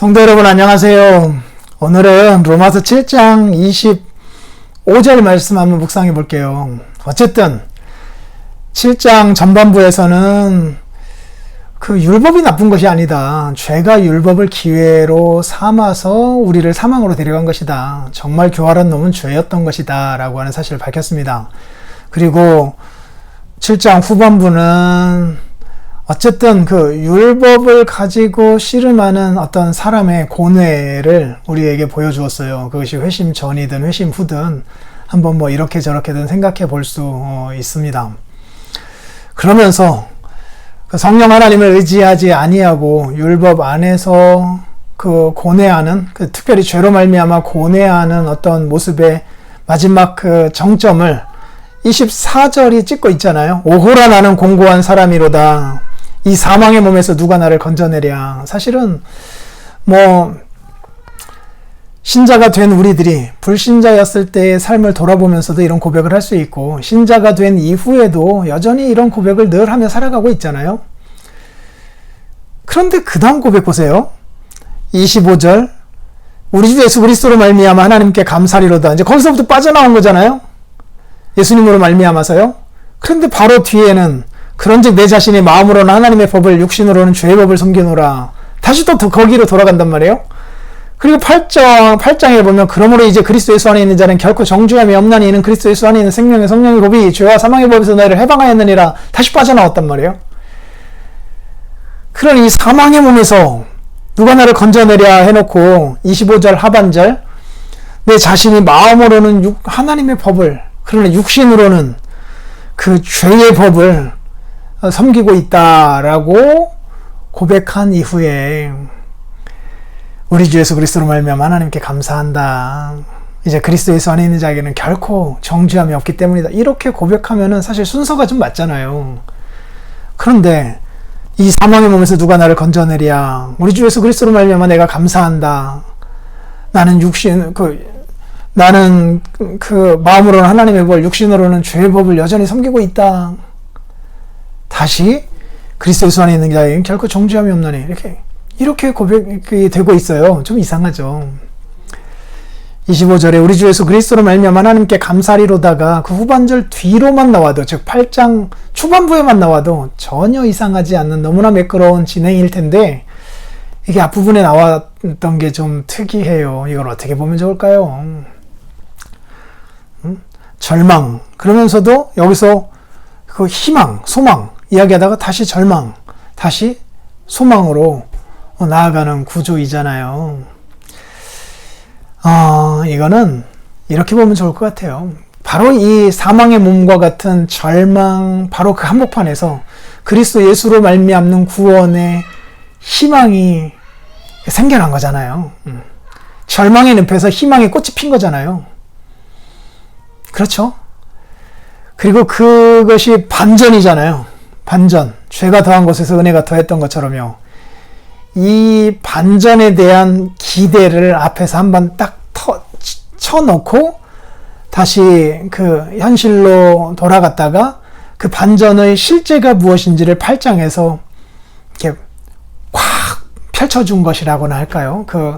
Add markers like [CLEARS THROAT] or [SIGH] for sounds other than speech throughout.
성도 여러분 안녕하세요. 오늘은 로마서 7장 25절 말씀 한번 묵상해 볼게요. 어쨌든 7장 전반부에서는 그 율법이 나쁜 것이 아니다. 죄가 율법을 기회로 삼아서 우리를 사망으로 데려간 것이다. 정말 교활한 놈은 죄였던 것이다. 라고 하는 사실을 밝혔습니다. 그리고 7장 후반부는 어쨌든 그 율법을 가지고 씨름하는 어떤 사람의 고뇌를 우리에게 보여주었어요. 그것이 회심 전이든 회심 후든 한번 뭐 이렇게 저렇게든 생각해 볼 수 있습니다. 그러면서 그 성령 하나님을 의지하지 아니하고 율법 안에서 그 고뇌하는 그 특별히 죄로 말미암아 고뇌하는 어떤 모습의 마지막 그 정점을 24절이 찍고 있잖아요. 오호라 나는 공고한 사람이로다. 이 사망의 몸에서 누가 나를 건져내랴. 사실은 뭐 신자가 된 우리들이 불신자였을 때의 삶을 돌아보면서도 이런 고백을 할 수 있고 신자가 된 이후에도 여전히 이런 고백을 늘 하며 살아가고 있잖아요. 그런데 그 다음 고백 보세요. 25절 우리 주 예수 그리스도로 말미암아 하나님께 감사리로다. 이제 거기서부터 빠져나온 거잖아요. 예수님으로 말미암아서요. 그런데 바로 뒤에는 그런즉 내 자신이 마음으로는 하나님의 법을 육신으로는 죄의 법을 섬기노라. 다시 또 거기로 돌아간단 말이에요. 그리고 8장, 8장에 보면 그러므로 이제 그리스도 예수 안에 있는 자는 결코 정죄함이 없나니 이는 그리스도 예수 안에 있는 생명의 성령의 법이 죄와 사망의 법에서 너희를 해방하였느니라. 다시 빠져나왔단 말이에요. 그러니 이 사망의 몸에서 누가 나를 건져내랴 해놓고 25절 하반절 내 자신이 마음으로는 육, 하나님의 법을 그러나 육신으로는 그 죄의 법을 섬기고 있다라고 고백한 이후에 우리 주 예수 그리스도로 말미암아 하나님께 감사한다. 이제 그리스도 예수 안에 있는 자에게는 결코 정죄함이 없기 때문이다. 이렇게 고백하면은 사실 순서가 좀 맞잖아요. 그런데 이 사망의 몸에서 누가 나를 건져내랴. 우리 주 예수 그리스도로 말미암아 내가 감사한다. 나는 육신 그 나는 그 마음으로는 하나님의 법, 육신으로는 죄의 법을 여전히 섬기고 있다. 다시 그리스도 예수 안에 있는 자에게는 결코 정죄함이 없나니 이렇게 이렇게 고백이 되고 있어요. 좀 이상하죠. 25절에 우리 주 예수 그리스도로 말미암아 하나님께 감사리로다가 그 후반절 뒤로만 나와도 즉 8장 초반부에만 나와도 전혀 이상하지 않는 너무나 매끄러운 진행일 텐데 이게 앞부분에 나왔던 게 좀 특이해요. 이걸 어떻게 보면 좋을까요? 음? 절망 그러면서도 여기서 그 희망, 소망 이야기하다가 다시 절망, 다시 소망으로 나아가는 구조이잖아요. 어, 이거는 이렇게 보면 좋을 것 같아요. 바로 이 사망의 몸과 같은 절망, 바로 그 한복판에서 그리스도 예수로 말미암는 구원의 희망이 생겨난 거잖아요. 음. 절망의 늪에서 희망의 꽃이 핀 거잖아요. 그렇죠? 그리고 그것이 반전이잖아요. 반전. 죄가 더한 곳에서 은혜가 더했던 것처럼요. 이 반전에 대한 기대를 앞에서 한번 딱 터, 쳐놓고 다시 그 현실로 돌아갔다가 그 반전의 실제가 무엇인지를 8장에서 이렇게 꽉 펼쳐준 것이라고나 할까요? 그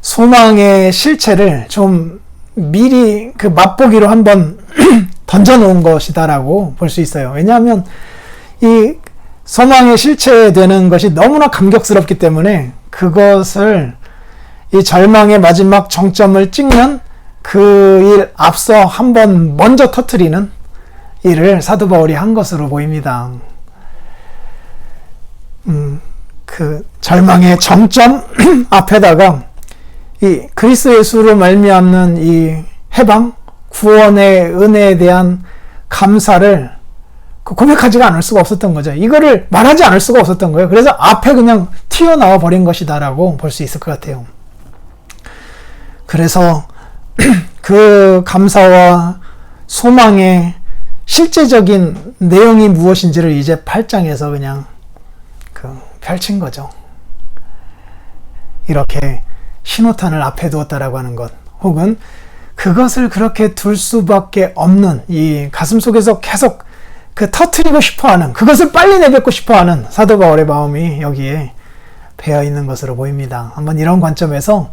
소망의 실체를 좀 미리 그 맛보기로 한번 [CLEARS THROAT] 던져놓은 것이다라고 볼 수 있어요. 왜냐하면 이 소망의 실체되는 것이 너무나 감격스럽기 때문에 그것을 이 절망의 마지막 정점을 찍는 그 일 앞서 한 번 먼저 터트리는 일을 사도 바울이 한 것으로 보입니다. 음, 그 절망의 정점 [CLEARS THROAT] 앞에다가 이 그리스도 예수로 말미암는 이 해방, 구원의 은혜에 대한 감사를 그 고백하지가 않을 수가 없었던 거죠. 이거를 말하지 않을 수가 없었던 거예요. 그래서 앞에 그냥 튀어나와 버린 것이다라고 볼 수 있을 것 같아요. 그래서 [CLEARS THROAT] 그 감사와 소망의 실제적인 내용이 무엇인지를 이제 8장에서 그냥 그 펼친 거죠. 이렇게 신호탄을 앞에 두었다라고 하는 것, 혹은 그것을 그렇게 둘 수밖에 없는 이 가슴 속에서 계속 그 터트리고 싶어하는 그것을 빨리 내뱉고 싶어하는 사도 바울의 마음이 여기에 배어 있는 것으로 보입니다. 한번 이런 관점에서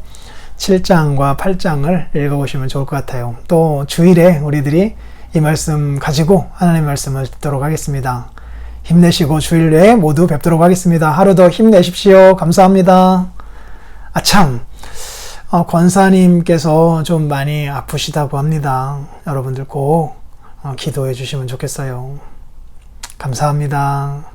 7장과 8장을 읽어보시면 좋을 것 같아요. 또 주일에 우리들이 이 말씀 가지고 하나님의 말씀을 듣도록 하겠습니다. 힘내시고 주일에 모두 뵙도록 하겠습니다. 하루 더 힘내십시오. 감사합니다. 아, 참. 어, 권사님께서 좀 많이 아프시다고 합니다. 여러분들 꼭 어, 기도해 주시면 좋겠어요. 감사합니다.